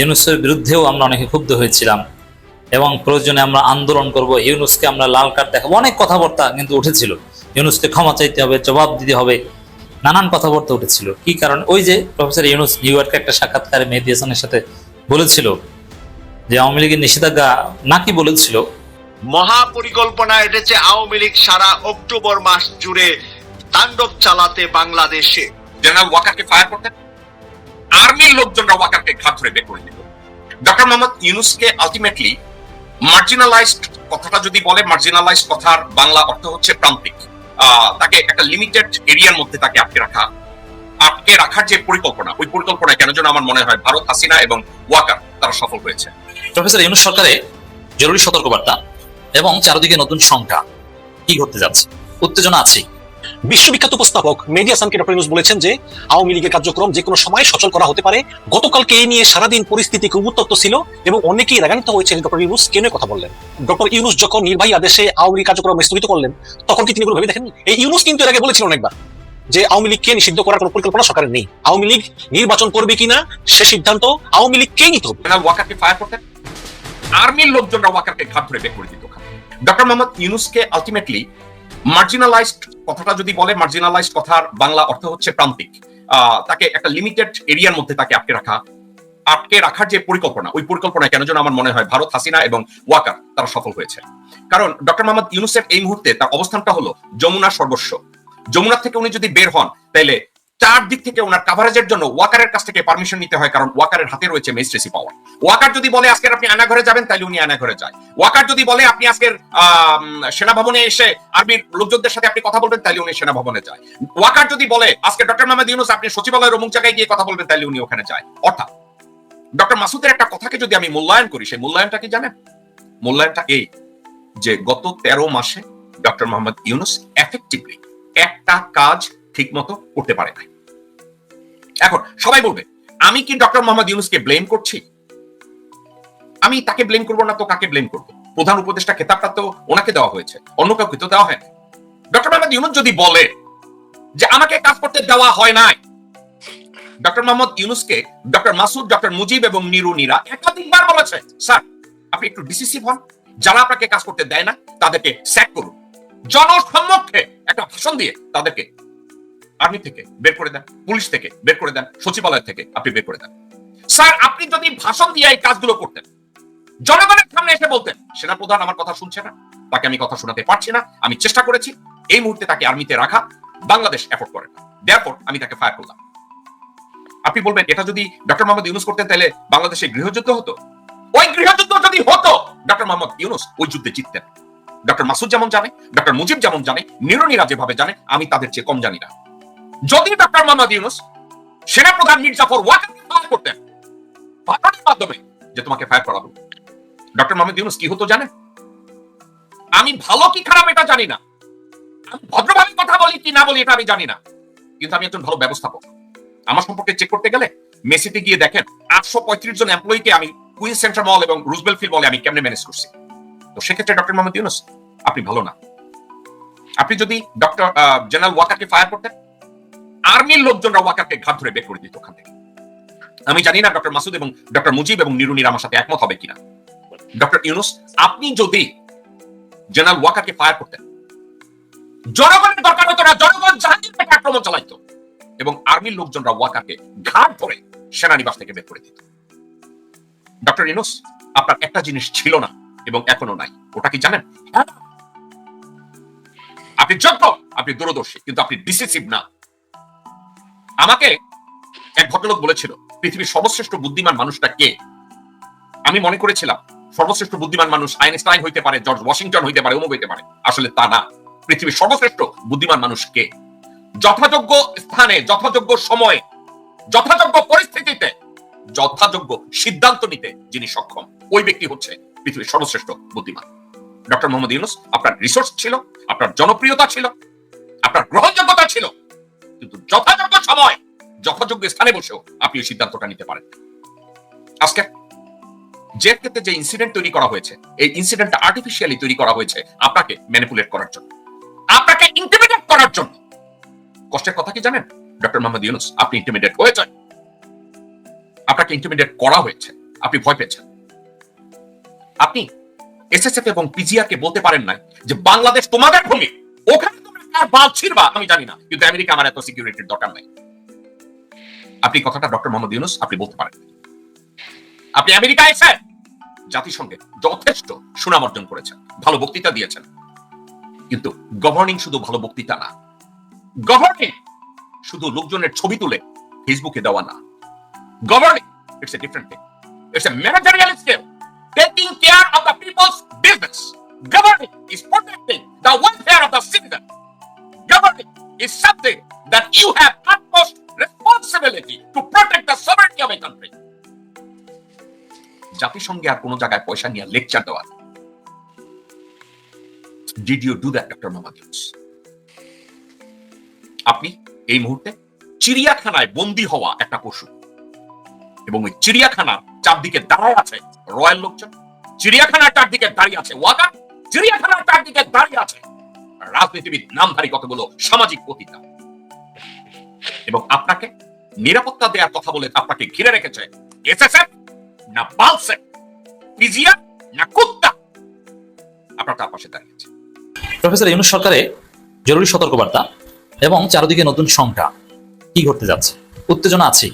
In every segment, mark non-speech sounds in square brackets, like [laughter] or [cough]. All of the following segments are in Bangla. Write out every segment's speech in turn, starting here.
ইউনুসের বিরুদ্ধেও আমরা অনেকে ক্ষুব্ধ হয়েছিলাম এবং প্রয়োজনে আমরা আন্দোলন করব। ইউনুসকে আমরা লাল কার্ড দেখাবো। অনেক কথাবার্তা কিন্তু উঠেছিল। ইউনুসকে ক্ষমা চাইতে হবে জবাব দিতে হবে। নানান কথাবার্তা উঠেছিল। কি কারণ? ওই যে প্রফেসর ইউনুস নিউ ইয়র্কে একটা সাক্ষাৎকারে মেহেদি হাসানের সাথে বলেছিল যে আওয়ামী লীগের নিষেধাজ্ঞা নাকি বলেছিল মহাপরিকল্পনা এটেছে আওয়ামী লীগ সারা অক্টোবর মাস জুড়ে তাণ্ডব চালাতে বাংলাদেশে। জেনারেল ওয়াকারকে ফায়ার করতেন আর্মির লোকজনরা ওয়াকারকে ঘাত ধরে বের করে দিত ডক্টর মোহাম্মদ ইউনুসকে আলটিমেটলি মার্জিনালাইজড কথাটা যদি বলে মার্জিনালাইজড কথার বাংলা অর্থ হচ্ছে প্রান্তিক। তাকে একটা লিমিটেড এরিয়ার মধ্যে তাকে আটকে রাখা, আটকে রাখার যে পরিকল্পনা, ওই পরিকল্পনায় কেন যেন আমার মনে হয় ভারত হাসিনা এবং ওয়াকার তারা সফল হয়েছে। প্রফেসর ইউনুস সরকারে জরুরি সতর্কবার্তা এবং চারদিকে নতুন সংখ্যা কি ঘটতে যাচ্ছে? উত্তেজনা আছেই। বিশ্ববিখ্যাত উপস্থাপক মেহেদি হাসানকে ডক্টর ইউনুস বলেছেন যে, আওয়ামী লীগের কার্যক্রম যে কোনো সময় সচল করা হতে পারে। গতকালকে এই নিয়ে সারাদিন পরিস্থিতি খুব উত্তপ্ত ছিল এবং অনেকেই রাগান্বিত হয়েছে ডক্টর ইউনুস কেন কথা বললেন। ডক্টর ইউনুস যখন নির্বাহী আদেশে আওয়ামী লীগ কার্যক্রম স্থগিত করলেন, তখন কি তিনি ভেবে দেখেন এই ইউনুস কিন্তু এর আগে বলেছিলেন অনেকবার যে, আওয়ামী লীগকে নিষিদ্ধ করার কোনো পরিকল্পনা সরকারের নেই। আওয়ামী লীগ নির্বাচন করবে কিনা, সে সিদ্ধান্ত আওয়ামী লীগকেই নিতে হবে। আর্মির লোকজনরা ওয়াকারকে ঘাত ধরে বের করে দিত ডক্টর মোহাম্মদ ইউনুসকে আলটিমেটলি মার্জিনালাইজড কথাটা যদি বলে মার্জিনালাইজড কথার বাংলা অর্থ হচ্ছে প্রান্তিক। তাকে একটা লিমিটেড এরিয়ার মধ্যে তাকে আটকে রাখা, আটকে রাখার যে পরিকল্পনা, ওই পরিকল্পনায় কেন যেন আমার মনে হয় ভারত হাসিনা এবং ওয়াকার তারা সফল হয়েছে। কারণ ডক্টর মোহাম্মদ ইউনুসেফ এই মুহূর্তে তার অবস্থানটা হলো যমুনা সর্বস্ব। যমুনা থেকে উনি যদি বের হন, তাইলে চার দিক থেকে ওনার কাভারেজের জন্য ওয়াকারের কাছ থেকে পারমিশন নিতে হয়, কারণ ওয়াকারের হাতে রয়েছে মেজিস্ট্রেসি পাওয়ার ওয়াকার যদি বলে আজকের আপনি আয়না ঘরে যাবেন তাহলে উনি আয়না ঘরে যায়। ওয়াকার যদি বলে আপনি আজকের সেনা ভবনে এসে আর্মির লোকজনদের সাথে আপনি কথা বলবেন তাহলে উনি সেনা ভবনে যায়। ওয়াকার যদি বলে, আজকে ডক্টর মোহাম্মদ ইউনুস, আপনি সচিবালয়ের অমুক জায়গায় গিয়ে কথা বলবেন তাহলে উনি ওখানে যায়। অর্থাৎ, ডক্টর মাসুদের একটা কথাকে যদি আমি মূল্যায়ন করি, সেই মূল্যায়নটা কি জানেন? মূল্যায়নটা এই যে গত তেরো মাসে ডক্টর মোহাম্মদ ইউনুস এফেক্টিভলি একটা কাজ ঠিক মতো করতে পারে নাই। এখন সবাই বলবে, আমি কি ডক্টর মোহাম্মদ ইউনুসকে ব্লেম করছি? আমি তাকে ব্লেম করব না তো কাকে ব্লেম করব? প্রধান উপদেষ্টা খেতাবটা তো ওনাকে দেওয়া হয়েছে, অন্য কাউকে তো দেওয়া হয় না ডক্টর মোহাম্মদ ইউনুস যদি বলে যে আমাকে কাজ করতে দেওয়া হয় নাই ডক্টর মোহাম্মদ ইউনুসকে ডক্টর মাসুদ ডক্টর মুজিব এবং নিরু নীরা একাধিকবার বলেছে, স্যার, আপনি একটু ডিসিসিভ হন। যারা আপনাকে কাজ করতে দেয় না, তাদেরকে স্যাক করুন। জনসম্মুখে একটা ভাষণ দিয়ে তাদেরকে আর্মি থেকে বের করে দেন, পুলিশ থেকে বের করে দেন, সচিবালয় থেকে আপনি বের করে দেন। স্যার, আপনি যদি ভাষণ দিয়ে এই কাজগুলো করতেন, জনগণের সামনে এসে বলতেন, সেনাপ্রধান আমার কথা শুনছে না, তাকে আমি কথা শোনাতে পারছি না, আমি চেষ্টা করেছি, এই মুহূর্তে তাকে আর্মিতে রাখা, বাংলাদেশ এফোর্ড করে না। দেয়ারপর আমি তাকে ফায়ার করলাম। আপনি বলবেন, এটা যদি ডক্টর মোহাম্মদ ইউনুস করতেন, তাহলে বাংলাদেশে গৃহযুদ্ধ হতো? ওই গৃহযুদ্ধ যদি হতো ডক্টর মোহাম্মদ ইউনুস ওই যুদ্ধে জিততেন। ডক্টর মাসুদ যেমন জানে ডক্টর মুজিব যেমন জানে নিরনীরা যেভাবে জানে, আমি তাদের চেয়ে কম জানি না। যদি ডক্টর মোহাম্মদ ইউনুস, সেনাপ্রধান মির্জাফর ওয়াকারকে ফায়ার করতেন মাধ্যমে যে তোমাকে ফায়ার ডক্টর মোহাম্মদ ইউনুস কি হতো আমি ভালো কি খারাপ এটা জানি না। আমি ভদ্রভাবে কথা বলি কি না বলি এটা আমি জানি না। কিন্তু আমি একজন ভালো ব্যবস্থাপক। আমার সম্পর্কে চেক করতে গেলে মেসিতে গিয়ে দেখেন আটশো পঁয়ত্রিশ জন এমপ্লয়িকে আমি কুইন সেন্টার মল এবং রুজবেল ফিল্ড মলে আমি কেমনে ম্যানেজ করছি? তো সেক্ষেত্রে ডক্টর মোহাম্মদ ইউনুস, আপনি ভালো না। আপনি যদি ডক্টর জেনারেল ওয়াকারকে ফায়ার করতেন আর্মির লোকজনরা ওয়াকারকে ঘাত ধরে বের করে দিত ওখান থেকে। আমি জানি না ডক্টর মাসুদ এবং ডক্টর মুজিব এবং নিরুনির আমার সাথে একমত হবে কিনা। ডক্টর ইউনুস, আপনি যদি জেনারেল ওয়াকারকে ফায়ার করতেন, জনগণের দরকার হতো না, জনগণ জাহাঙ্গীর থেকে আক্রমণ চালাইতো এবং আর্মির লোকজনরা ওয়াকারকে ঘাট ধরে সেনানিবাস থেকে বের করে দিত। ডক্টর ইউনুস, আপনার একটা জিনিস ছিল না এবং এখনও নাই। ওটা কি জানেন? আপনি যোগ্য, আপনি দূরদর্শী, কিন্তু আপনি ডিসিসিভ না। আমাকে এক ভদ্রলোক বলেছিল, পৃথিবীর সর্বশ্রেষ্ঠ বুদ্ধিমান মানুষটা কে? আমি মনে করেছিলাম, সর্বশ্রেষ্ঠ বুদ্ধিমান মানুষ আইনস্টাইন হইতে পারে, জর্জ ওয়াশিংটন হইতে পারে অমুক হইতে পারে। আসলে তা না। পৃথিবীর সর্বশ্রেষ্ঠ বুদ্ধিমান মানুষ কে? যথাযোগ্য স্থানে, যথাযোগ্য সময়ে, যথাযোগ্য পরিস্থিতিতে, যথাযোগ্য সিদ্ধান্ত নিতে যিনি সক্ষম, ওই ব্যক্তি হচ্ছে পৃথিবীর সর্বশ্রেষ্ঠ বুদ্ধিমান। ডক্টর মোহাম্মদ ইউনুস, আপনার রিসোর্স ছিল, আপনার জনপ্রিয়তা ছিল, আপনার গ্রহণযোগ্যতা ছিল কিন্তু যথাযোগ্য সময়, যথাযোগ্য স্থানে বসেও আপনি এই সিদ্ধান্তটা নিতে পারেন। আজকে যে ক্ষেত্রে যে ইনসিডেন্ট তৈরি করা হয়েছে, এই ইনসিডেন্টটা আর্টিফিশিয়ালি তৈরি করা হয়েছে আপনাকে ম্যানিপুলেট করার জন্য। আপনাকে ইন্টিমিডেট করার জন্য। কষ্টের কথা কি জানেন? ডক্টর মোহাম্মদ ইউনুস, আপনি ইন্টিমিডেট হয়েছেন। আপনাকে ইন্টিমিডেট করা হয়েছে। আপনি ভয় পেয়েছেন। আপনি এসএসএফ এবং পিজিআর কে বলতে পারেন না যে বাংলাদেশ তোমাদের ভূমি, ওখানে তোমরা কার বাল ছিড়বা, আমি জানি না। কিন্তু আমেরিকা আমার এত সিকিউরিটির দরকার নাই। আপনি কথাটা ডক্টর মোহাম্মদ ইউনুস, আপনি বলতে পারেন। আপনি আমেরিকা এসে জাতিসংঘে যথেষ্ট সুনাম অর্জন করেছেন, ভালো বক্তৃতা দিয়েছেন। কিন্তু গভর্নিং শুধু ভালো বক্তৃতা না গভর্নিং শুধু লোকজনের ছবি তুলে ফেসবুকে দেওয়া না। Governing it's a different thing it's a managerial taking care of the people's business. Governing is protecting the welfare of the citizen. That you have utmost responsibility to protect the sovereignty of a country. জাতিসংঘে আর কোন জায়গায় পয়সা নিয়ে লেকচার দেওয়া did you do that doctor Mohammad Yunus? আপনি এই মুহূর্তে চিড়িয়াখানায় বন্দী হওয়া একটা পশু। এবং ওই চিড়িয়াখানার চারদিকে দাঁড়ায় আছে রয়্যাল লোকজন। চিড়িয়াখানার চারদিকে দাঁড়িয়ে আছে ওয়াগার চিড়িয়াখানার চারদিকে দাঁড়িয়ে আছে রাজনীতিবিদ, নামধারী, কতগুলো সামাজিক পতিতা এবং আপনাকে নিরাপত্তা দেওয়ার কথা বলে আপনাকে ঘিরে রেখেছে এসএসএফ না পিজিয়া না কুত্তা। আপনার তার পাশে দাঁড়িয়ে আছে। প্রফেসর ইউনুস সরকারে জরুরি সতর্কবার্তা এবং চারদিকে নতুন সংখ্যা কি ঘটতে যাচ্ছে? উত্তেজনা আছেই।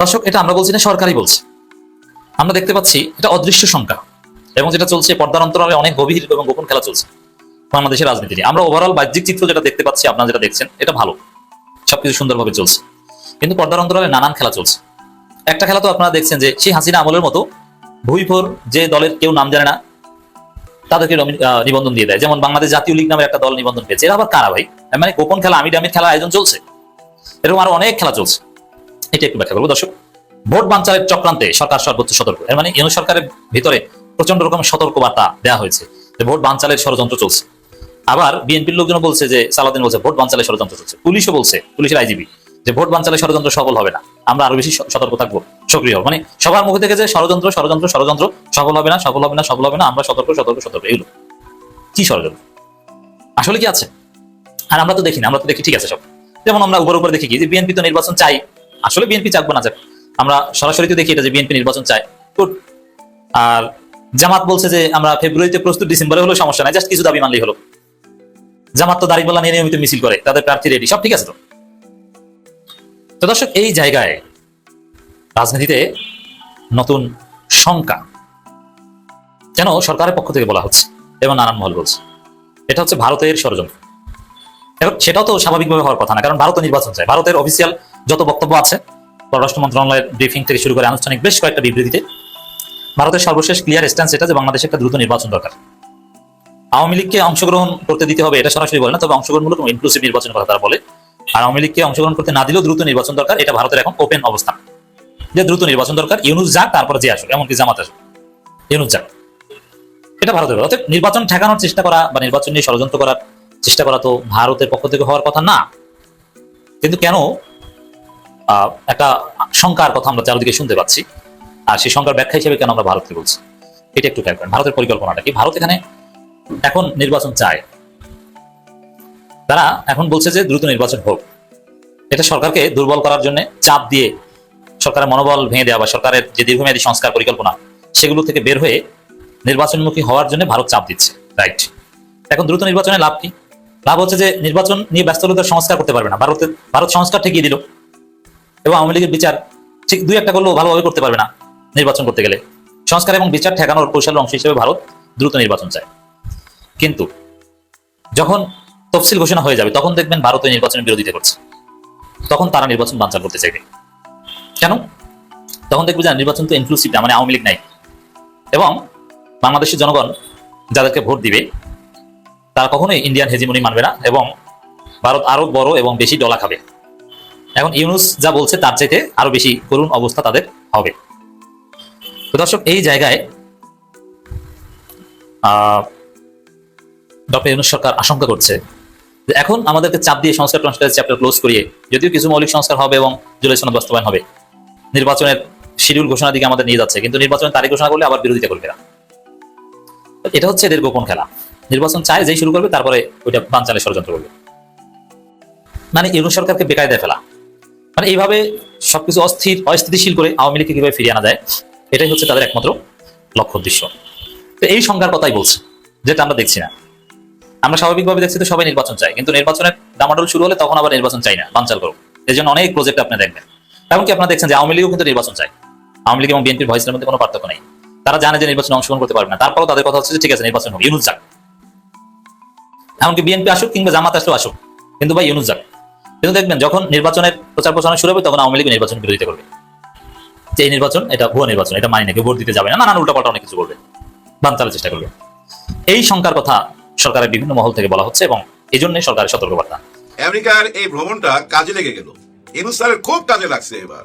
দর্শক, এটা আমরা বলছি না, সরকারই বলছে। আমরা দেখতে পাচ্ছি এটা অদৃশ্য সংখ্যা এবং যেটা চলছে, পর্দার অন্তরালে অনেক গভীর এবং গোপন খেলা চলছে বাংলাদেশের রাজনীতি। আমরা ওভারঅল বাহ্যিক চিত্র যেটা দেখতে পাচ্ছি, আপনারা যেটা দেখছেন, এটা ভালো। সবকিছু সুন্দরভাবে চলছে। কিন্তু পর্দার অন্তরালে নানান খেলা চলছে। একটা খেলা তো আপনারা দেখছেন যে সেই হাসিনা আমলের মতো ভুইফোর যে দলের কেউ নাম জানে না, তাদেরকে নিবন্ধন দিয়ে দেয়। যেমন বাংলাদেশ জাতীয় লীগ নামের একটা দল নিবন্ধন পেয়েছে। এরা আবার কারা ভাই? মানে গোপন খেলা, আমি ডামির খেলা আয়োজন চলছে। এরকম আরও অনেক খেলা চলছে। এটা একটু ব্যাখ্যা করব, দর্শক। ভোট বাঞ্চালের চক্রান্তে সরকার সর্বোচ্চ সতর্ক। এর মানে ইউনূস সরকারের ভিতরে প্রচণ্ড রকম সতর্ক বার্তা দেওয়া হয়েছে যে ভোট বাঞ্চালের ষড়যন্ত্র চলছে। আবার বিএনপির লোকজন বলছে যে সালাদিন বলছে, ভোট বাঞ্চালের ষড়যন্ত্র চলছে। পুলিশও বলছে, পুলিশের আইজিবি যে ভোট বাঞ্চালের ষড়যন্ত্র সফল হবে না। আমরা আরও বেশি সতর্ক থাকব, সক্রিয় মানে সবার মুখে থেকে যে ষড়যন্ত্র ষড়যন্ত্র ষড়যন্ত্র, সফল হবে না, সফল হবে না, সফল হবে না, আমরা সতর্ক সতর্ক সতর্ক, এগুলো। কি ষড়যন্ত্র? আসলে কি আছে? আর আমরা তো দেখি না, আমরা তো দেখি ঠিক আছে সব। যেমন আমরা উপর উপরে দেখি যে বিএনপি তো নির্বাচন চাই আসলে বিএনপি চাকবো না চাক আমরা সরাসরি তো দেখি এটা যে বিএনপি নির্বাচন চায়। Good. আর জামাত বলছে যে আমরা ফেব্রুয়ারিতে প্রস্তুত, ডিসেম্বরে হলো সমস্যা নাই, জাস্ট কিছু দাবি মানলেই হলো। জামাত তো নিয়ে নিয়মিত মিছিল করে, তাদের প্রার্থী রেডি সব ঠিক আছে তো? তো দর্শক, এই জায়গায় রাজনীতিতে নতুন শঙ্কা। কেন সরকারের পক্ষ থেকে বলা হচ্ছে এবং নানান মহল বলছে। এটা হচ্ছে ভারতের ষড়যন্ত্র। এখন সেটাও তো স্বাভাবিকভাবে হওয়ার কথা না, কারণ ভারত নির্বাচন চায়। ভারতের অফিসিয়াল যত বক্তব্য আছে, পররাষ্ট্র মন্ত্রণালয়ের ব্রিফিং থেকে শুরু করে আনুষ্ঠানিক বেশ কয়েকটা বিবৃতিতে, ভারতের সর্বশেষ ক্লিয়ার স্ট্যান্স এটা যে বাংলাদেশে একটা দ্রুত নির্বাচন দরকার। আওয়ামী লীগকে অংশগ্রহণ করতে দিতে হবে এটা সরাসরি বলে না, তবে অংশগ্রহণমূলক ইনক্লুসিভ নির্বাচন কথা তারা বলে। আর আওয়ামী লীগকে অংশগ্রহণ করতে না দিলেও দ্রুত নির্বাচন দরকার, এটা ভারতের এখন ওপেন অবস্থান। যে দ্রুত নির্বাচন দরকার, ইউনুস যাক, তারপরে যে আসুক, এমনকি জামাত আসুক। ইউনুস যাক। এটা ভারতের অর্থাৎ নির্বাচন ঠেকানোর চেষ্টা করা বা নির্বাচন নিয়ে ষড়যন্ত্র করার চেষ্টা করা তো ভারতের পক্ষ থেকে হওয়ার কথা না। কিন্তু কেন? একটা শঙ্কার কথা আমরা চারদিকে শুনতে পাচ্ছি। আর সেই শঙ্কার ব্যাখ্যা হিসেবে কেন আমরা ভারতকে বলছি? এটা একটু খেয়াল করেন। ভারতের পরিকল্পনাটা কি? ভারত এখানে এখন নির্বাচন চায়। তারা এখন বলছে যে দ্রুত নির্বাচন হোক। এটা সরকারকে দুর্বল করার জন্য চাপ দিয়ে সরকারের মনোবল ভেঙে দেওয়া বা সরকারের যে দীর্ঘমেয়াদী সংস্কার পরিকল্পনা, সেগুলো থেকে বের হয়ে নির্বাচনমুখী হওয়ার জন্য ভারত চাপ দিচ্ছে। রাইট। এখন দ্রুত নির্বাচনে লাভ কি? লাভ হচ্ছে যে নির্বাচন নিয়ে ব্যস্ত লোকদের সংস্কার করতে পারবে না। ভারতের ভারত সংস্কার ঠেকিয়ে দিল এবং আওয়ামী লীগের বিচার ঠিক দুই একটা করলেও ভালোভাবে করতে পারবে না নির্বাচন করতে গেলে। সংস্কার এবং বিচার ঠেকানোর কৌশলের অংশ হিসেবে ভারত দ্রুত নির্বাচন চায়। কিন্তু যখন তফসিল ঘোষণা হয়ে যাবে, তখন দেখবেন ভারত ওই নির্বাচনের বিরোধিতা করছে। তখন তারা নির্বাচন বাঞ্চাল করতে চাইবে। কেন? তখন দেখবে যে নির্বাচন তো ইনক্লুসিভ না মানে আওয়ামী লীগ নাই। এবং বাংলাদেশের জনগণ যাদেরকে ভোট দিবে, তারা কখনোই ইন্ডিয়ান হেজিমনি মানবে না এবং ভারত আরও বড় এবং বেশি ডলা খাবে। এখন ইউনুস যা বলছে, তার চাইতে আরও বেশি করুণ অবস্থা তাদের হবে। দর্শক, এই জায়গায় ডক্টর ইউনুস সরকার আশঙ্কা করছে। এখন আমাদেরকে চাপ দিয়ে সংস্কার টংস্কারের চ্যাপ্টার ক্লোজ করিয়ে যদিও কিছু মৌলিক সংস্কার হবে এবং জুলাই সনদ বাস্তবায়ন হবে। নির্বাচনের শিডিউল ঘোষণার দিকে আমাদের নিয়ে যাচ্ছে, কিন্তু নির্বাচনের তারিখ ঘোষণা করলে আবার বিরোধিতা করবে না এটা হচ্ছে এদের গোপন খেলা। নির্বাচন চায় যেই শুরু করবে, তারপরে ওইটা বানচালে ষড়যন্ত্র করবে। মানে ইউনুস সরকারকে বেকায়দায় ফেলা। মানে এইভাবে সবকিছু অস্থির, অস্থিতিশীল করে আওয়ামী লীগকে কীভাবে ফিরিয়ে আনা যায়, এটাই হচ্ছে তাদের একমাত্র লক্ষ্য উদ্দেশ্য। তো এই সংখ্যার কথাই বলছে, যেটা আমরা দেখছি না। আমরা স্বাভাবিকভাবে দেখছি তো সবাই নির্বাচন চাই কিন্তু নির্বাচনের ডামাডোল শুরু হলে তখন আবার নির্বাচন চাই না, বানচাল করুক। এই জন্য অনেক প্রজেক্ট আপনি দেখবেন। এমনকি আপনারা দেখছেন যে আওয়ামী লীগও কিন্তু নির্বাচন চাই আওয়ামী লীগ এবং বিএনপির ভয়েসের মধ্যে কোনো পার্থক্য নেই। তারা জানে যে নির্বাচনে অংশগ্রহণ করতে পারবে না। তারপরেও তাদের কথা হচ্ছে ঠিক আছে, নির্বাচন হোক। ইউনুস যাক। এমনকি বিএনপি আসুক কিংবা জামাত আসলেও আসুক। কিন্তু ভাই, ইউনুস যাক। কিন্তু দেখবেন, যখন নির্বাচনের প্রচার প্রচারণা শুরু হবে, তখন আওয়ামী লীগ নির্বাচন বিরোধিতা করবে। যে এই নির্বাচন, এটা ভুয়া নির্বাচন, এটা মানি নাকি ভোট দিতে যাবে না। নানান উল্টাপাল্টা অনেক কিছু বলবে। বানচালের চেষ্টা করবে। এই শঙ্কার কথা সরকারের বিভিন্ন মহল থেকে বলা হচ্ছে এবং এই জন্যই সরকারের সতর্কবার্তা। আমেরিকার এই ভ্রমণটা কাজে লেগে গেল। ইনুস স্যারের খুব কাজে লাগছে এবার।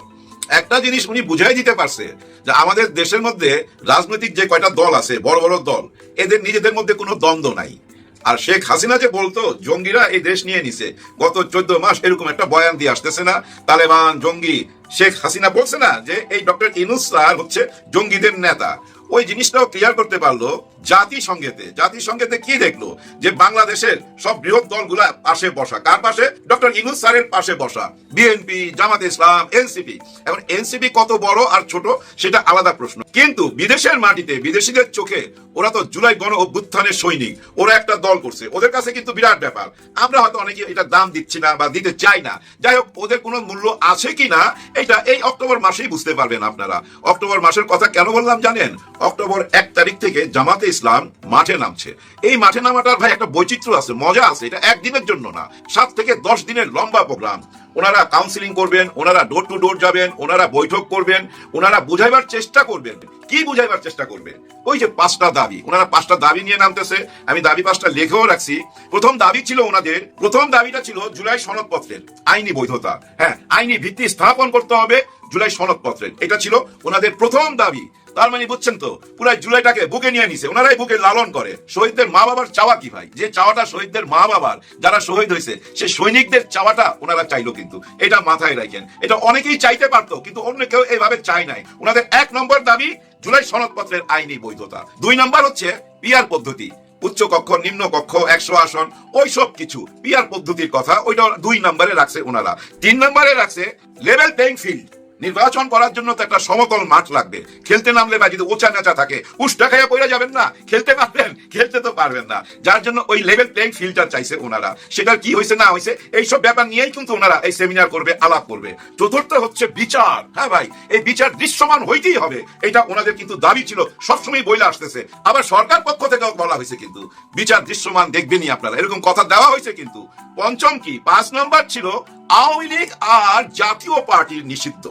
একটা জিনিস উনি বুঝাই দিতে পারছে যে আমাদের দেশের মধ্যে রাজনৈতিক যে কয়টা দল আছে, বড় বড় দল, এদের নিজেদের মধ্যে কোনো দ্বন্দ্ব নাই। আর শেখ হাসিনা যে বলতো, জঙ্গিরা এই দেশ নিয়ে নিছে। গত চোদ্দ মাস এরকম একটা বয়ান দিয়ে আসতেছে না। তালেবান জঙ্গি, শেখ হাসিনা বলছে না যে, এই ডক্টর ইনুস হচ্ছে জঙ্গিদের নেতা। ওই জিনিসটাও ক্লিয়ার করতে পারল জাতিসংঘেতে। জাতিসংঘেতে কি দেখল? যে বাংলাদেশের সব বৃহৎ দলগুলা পাশে বসা। কার পাশে? ডক্টর ইনুস স্যারের পাশে বসা। BNP, Jamaat Islam, NCP. এখন এনসিপি কত বড় আর ছোট সেটা আলাদা প্রশ্ন। কিন্তু বিদেশের মাটিতে, বিদেশিদের চোখে ওরা তো জুলাই গণ অভ্যুত্থানের সৈনিক। ওরা একটা দল করছে। ওদের কাছে কিন্তু বিরাট ব্যাপার। আমরা হয়তো অনেকে এটা দাম দিচ্ছি না বা দিতে চাই না। যাই হোক, ওদের কোনো মূল্য আছে কি না এটা এই অক্টোবর মাসেই বুঝতে পারবেন আপনারা। অক্টোবর মাসের কথা কেন বললাম জানেন? অক্টোবর এক তারিখ থেকে জামাতে ইসলাম মাঠে নামছে। এই মাঠে নামাটার ভাই একটা বৈচিত্র্য আছে, মজা আছে, এটা একদিনের জন্য না। সাত থেকে দশ দিনের লম্বা প্রোগ্রাম। ওনারা কাউন্সিলিং করবেন, ওনারা ডোর টু ডোর যাবেন, ওনারা বৈঠক করবেন, ওনারা বুঝাইবার চেষ্টা করবেন। কি বুঝাইবার চেষ্টা করবেন? ওই যে পাঁচটা দাবি। ওনারা পাঁচটা দাবি নিয়ে নামতেছে। আমি দাবি পাঁচটা লিখেও রাখছি। প্রথম দাবি ছিল ওনাদের, প্রথম দাবিটা ছিল জুলাই সনদপত্রের আইনি বৈধতা। হ্যাঁ আইনি ভিত্তি স্থাপন করতে হবে। জুলাই সনদপত্রের। এটা ছিল ওনাদের প্রথম দাবি। তার মানে বুঝছেন তো, পুরাই জুলাইটাকে বুকে নিয়ে নিছে। ওনারাই বুকে লালন করে। শহীদদের মা বাবার চাওয়া কি ভাই? যে চাওয়াটা শহীদদের মা বাবার, যারা শহীদ হয়েছে, সে সৈনিকদের চাওয়াটা ওনারা চাইলো কিন্তু। এটা মাথায় রাখেন। এটা অনেকেই চাইতে পারতো, কিন্তু অন্য কেউ এইভাবে চাই নাই। ওনাদের এক নম্বর দাবি, জুলাই সনদপত্রের আইনি বৈধতা। দুই নম্বর হচ্ছে পিয়ার পদ্ধতি। উচ্চ কক্ষ, নিম্ন কক্ষ, একশো আসন ওই সব কিছু। পিয়ার পদ্ধতির কথা ওইটা দুই নম্বরে রাখছে ওনারা। তিন নম্বরে রাখছে লেভেল প্লেইং ফিল্ড। নির্বাচন করার জন্য তো একটা সমতল মাঠ লাগবে। খেলতে নামলে বা যদি ওচা নেচা থাকে উষ্টা খাইয়া পড়ে যাবেন না। খেলতে পারবেন, খেলতে তো পারবেন না। যার জন্য ওই লেভেল প্লেইং ফিল্ডটা চাইছে ওনারা। সেটার কি হয়েছে না হয়েছে এইসব ব্যাপার নিয়েই কিন্তু ওনারা এই সেমিনার করবে, আলাপ করবে। চতুর্থ হচ্ছে বিচার। হ্যাঁ ভাই, এই বিচার দৃশ্যমান হইতেই হবে। এটা ওনাদের কিন্তু দাবি ছিল, সবসময় বইলে আসতেছে। আবার সরকার পক্ষ থেকেও বলা হয়েছে কিন্তু, বিচার দৃশ্যমান দেখবেনই আপনারা। এরকম কথা দেওয়া হয়েছে কিন্তু। পঞ্চম কি? পাঁচ নম্বর ছিল, আওয়ামী লীগ আর জাতীয় পার্টির নিষিদ্ধ।